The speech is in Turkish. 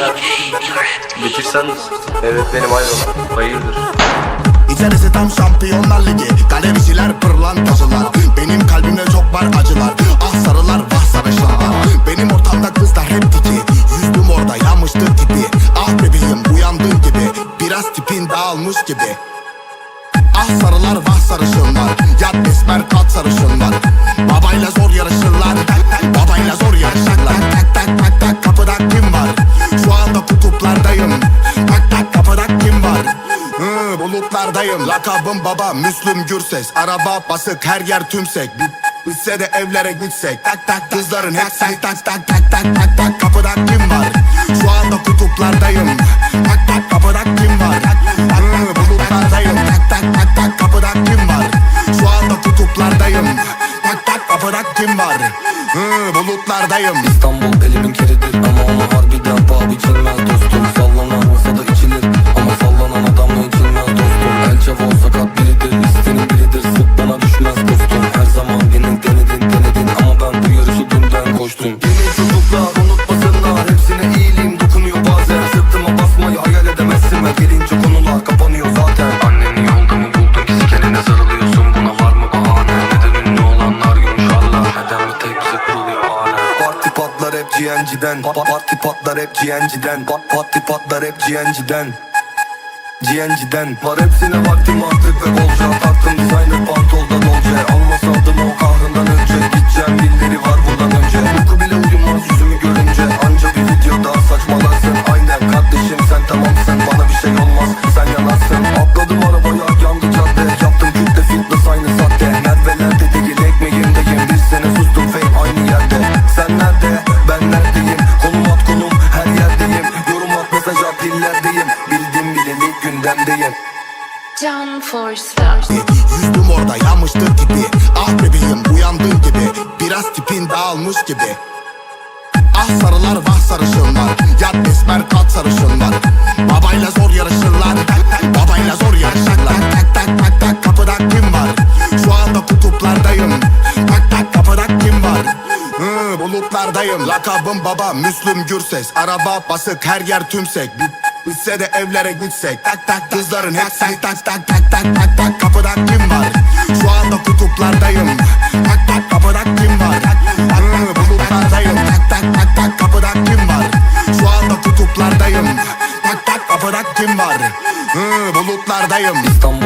Ya Bekir sen misin? Evet benim Ayvalık. Hayırdır? İçerisi tam şampiyonlar ligi Galericiler pırlantacılar Benim kalbimde çok var acılar. Ah sarılar vah sarışınlar Benim ortamda kızlar hep diki Yüzüm orada yanmıştı tipi. Ah bebeğim uyandığın gibi. Biraz tipin dağılmış gibi. Ah sarılar vah sarışınlar Yat esmer kat sarışınlar Babayla zor yarışırlar bulutlardayım. Lakabım baba Müslüm Gürses. Araba basık her yer tümsek. Bitse de evlere gitsek. Tak tak kızların hep tak tak tak tak tak tak tak Kapıda kim var? Şu anda kutuplardayım. Tak tak kapıda kim var? Hı, bulutlardayım. Tak tak tak tak kapıda kim var? Şu anda kutuplardayım. Tak tak kapıda kim var? Hı, bulutlardayım. İstanbul elimin kiridir ama ona harbiden paha biçilmez dostum. Sallanan Çocuklar unutmasınlar hepsine iyiliğim dokunuyor. Bazen Sırtıma basmayı hayal edemezsin ve gelince konular kapanıyor zaten. Anneni yolda mı buldun ki sikenine sarılıyorsun? Buna var mı bahane? Neden ünlü olanlar yumuşarlar? Neden bir tek bize kuruluyor alem Parti patlar hep GNG'den Pa- Parti patlar hep GNG'den Pa- Parti patlar hep GNG'den GNG'den Var hepsine vaktim artık ve bolca gündemdeyim Down for stars. Yüzdüm orada yanmıştı tipi. Ah bebeğim uyandığın gibi. Biraz tipin dağılmış gibi. Ah sarılar vah sarışınlar Yat esmer kat sarışınlar Babayla zor yarışırlar. Babayla zor yarışırlar. Tak tak tak tak kapıda kim var? Şu anda kutuplardayım. Tak tak kapıda kim var? Hı, bulutlardayım. Lakabım baba Müslüm Gürses. Araba basık her yer tümsek Bitse de evlere gitsek Tak tak kızların hepsi tak tak tak tak tak tak Kapıda kim var? Şu anda kutuplardayım Tak tak kapıda kim var? Hmm, bulutlardayım Tak tak tak tak kapıda kim var? Şu anda kutuplardayım Tak tak kapıda kim var? Hmm, bulutlardayım İstanbul